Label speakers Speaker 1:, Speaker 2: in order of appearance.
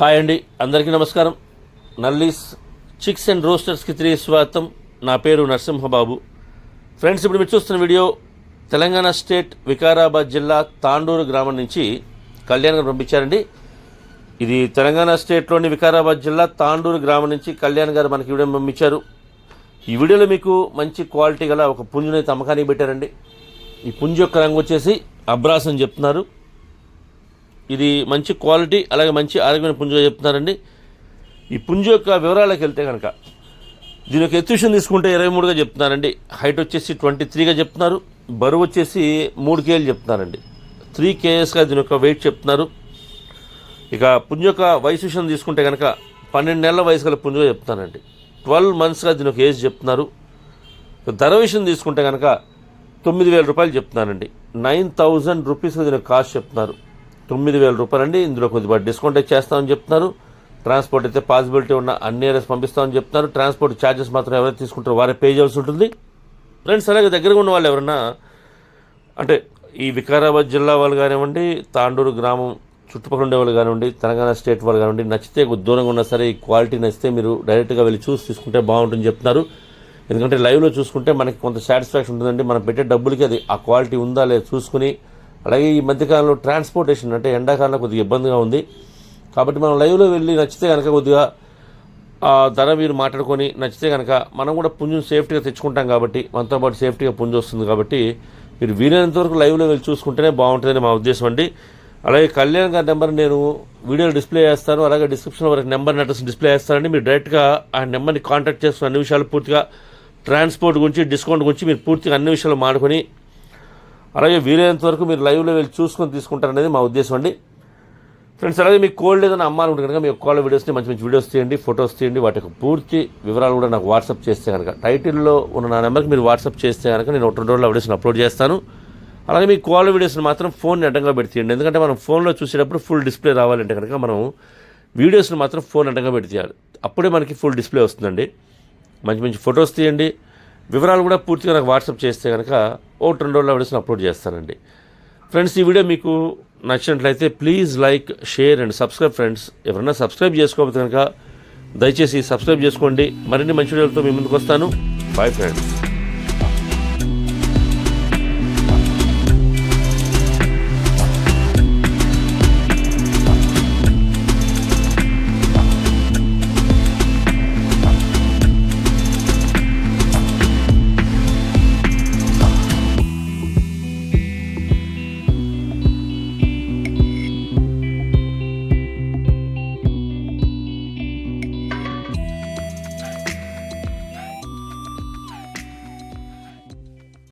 Speaker 1: Hi అండి అందరికీ నమస్కారం. నల్లీస్ చిక్స్ అండ్ రోస్టర్స్కి తిరిగి స్వాగతం నా పేరు నరసింహబాబు. ఫ్రెండ్స్ ఇప్పుడు మీరు చూస్తున్న వీడియో తెలంగాణ స్టేట్ వికారాబాద్ జిల్లా తాండూరు గ్రామం నుంచి కళ్యాణ్ గారు పంపించారండి. ఇది తెలంగాణ స్టేట్లోని వికారాబాద్ జిల్లా తాండూరు గ్రామం నుంచి కళ్యాణ్ గారు మనకి వీడియో పంపించారు. ఈ వీడియోలో మీకు మంచి క్వాలిటీ గల ఒక పుంజుని అయితే అమ్మకానికి పెట్టారండి. ఈ పుంజు యొక్క రంగు వచ్చేసి అబ్రాస్ అని చెప్తున్నారు. ఇది మంచి క్వాలిటీ అలాగే మంచి ఆరోగ్యమైన పుంజుగా చెప్తున్నారండి. ఈ పుంజు యొక్క వివరాలకు వెళ్తే కనుక దీని యొక్క ఎత్తుషన్ తీసుకుంటే ఇరవై మూడుగా చెప్తున్నారండి. హైట్ వచ్చేసి ట్వంటీ త్రీగా చెప్తున్నారు. బరువు వచ్చేసి మూడు కేజీలు చెప్తున్నారండి. త్రీ కేజెస్గా దీని యొక్క వెయిట్ చెప్తున్నారు. ఇక పుంజు యొక్క వయసు విషయం తీసుకుంటే కనుక పన్నెండు నెలల వయసు గల పుంజుగా చెప్తున్నానండి ట్వెల్వ్ మంత్స్గా దీని ఒక ఏజ్ చెప్తున్నారు. ధర విషయం తీసుకుంటే కనుక తొమ్మిది వేల రూపాయలు చెప్తున్నానండి. నైన్ థౌజండ్ రూపీస్ దీని కాస్ట్ చెప్తున్నారు. తొమ్మిది వేల రూపాయలు అండి ఇందులో కొద్దిగా డిస్కౌంట్ అయితే చేస్తామని చెప్తున్నారు. ట్రాన్స్పోర్ట్ అయితే పాసిబిలిటీ ఉన్న అన్ని ఏరియాస్ పంపిస్తామని చెప్తున్నారు. ట్రాన్స్పోర్ట్ ఛార్జెస్ మాత్రం ఎవరైతే తీసుకుంటారో వారే పే చేయాల్సి ఉంటుంది. ఫ్రెండ్స్ అలాగే దగ్గరగా ఉన్న వాళ్ళు ఎవరన్నా అంటే ఈ వికారాబాద్ జిల్లా వాళ్ళు కానివ్వండి తాండూరు గ్రామం చుట్టుపక్కల ఉండే వాళ్ళు కానివ్వండి తెలంగాణ స్టేట్ వాళ్ళు కానివ్వండి నచ్చితే కొద్ది దూరంగా ఉన్నా సరే ఈ క్వాలిటీ నచ్చితే మీరు డైరెక్ట్గా వెళ్ళి చూసి తీసుకుంటే బాగుంటుంది చెప్తున్నారు. ఎందుకంటే లైవ్లో చూసుకుంటే మనకి కొంత సాటిస్ఫాక్షన్ ఉంటుందండి. మనం పెట్టే డబ్బులకి అది ఆ క్వాలిటీ ఉందా లేదా చూసుకుని అలాగే ఈ మధ్యకాలంలో ట్రాన్స్పోర్టేషన్ అంటే ఎండాకాలంలో కొద్దిగా ఇబ్బందిగా ఉంది. కాబట్టి మనం లైవ్లో వెళ్ళి నచ్చితే కనుక కొద్దిగా ఆ ధర మీరు మాట్లాడుకొని నచ్చితే కనుక మనం కూడా పుంజుని సేఫ్టీగా తెచ్చుకుంటాం కాబట్టి మనతో పాటు సేఫ్టీగా పుంజు వస్తుంది కాబట్టి మీరు వీలైనంత వరకు లైవ్లో వెళ్ళి చూసుకుంటేనే బాగుంటుందని మా ఉద్దేశం అండి. అలాగే కళ్యాణ్ గారి నెంబర్ నేను వీడియోలో డిస్ప్లే చేస్తాను. అలాగే డిస్క్రిప్షన్లో వరకు నెంబర్ అడ్రస్ డిస్ప్లే చేస్తానండి. మీరు డైరెక్ట్గా ఆ నెంబర్ని కాంటాక్ట్ చేస్తున్న అన్ని విషయాలు పూర్తిగా ట్రాన్స్పోర్ట్ గురించి డిస్కౌంట్ గురించి మీరు పూర్తిగా అన్ని విషయాలు మాడుకొని అలాగే వీలైనంత వరకు మీరు లైవ్లో వెళ్ళి చూసుకొని తీసుకుంటారనేది మా ఉద్దేశం అండి. ఫ్రెండ్స్ అలాగే మీకు కోల్డ్ ఏదైనా అమ్మాలనుకుంటే కనుక మీ కోళ్ళ వీడియోస్ని మంచి మంచి వీడియోస్ తీయండి ఫొటోస్ తీయండి వాటి యొక్క పూర్తి వివరాలు కూడా నాకు వాట్సాప్ చేస్తే కనుక టైటిల్లో ఉన్న నా నెంబర్కి మీరు వాట్సాప్ చేస్తే కనుక నేను ఒక రెండు రోజుల్లో వీడియోస్ని అప్లోడ్ చేస్తాను. అలాగే మీ కోళ్ళ వీడియోస్ని మాత్రం ఫోన్ అడ్డంగా పెడితేయండి ఎందుకంటే మనం ఫోన్లో చూసేటప్పుడు ఫుల్ డిస్ప్లే రావాలంటే కనుక మనం వీడియోస్ని మాత్రం ఫోన్ అడ్డంగా పెడితేయాలి అప్పుడే మనకి ఫుల్ డిస్ప్లే వస్తుందండి. మంచి మంచి ఫొటోస్ తీయండి. వివరాలు కూడా పూర్తిగా నాకు వాట్సాప్ చేస్తే కనుక ఒకటి రెండు రోజుల వీడియోస్ని అప్లోడ్ చేస్తానండి. ఫ్రెండ్స్ ఈ వీడియో మీకు నచ్చినట్లయితే please like share and subscribe friends. ఎవరైనా సబ్స్క్రైబ్ చేసుకోకపోతే కనుక దయచేసి సబ్స్క్రైబ్ చేసుకోండి. మరిన్ని మంచి వీడియోలతో మీ ముందుకు వస్తాను. Bye friends.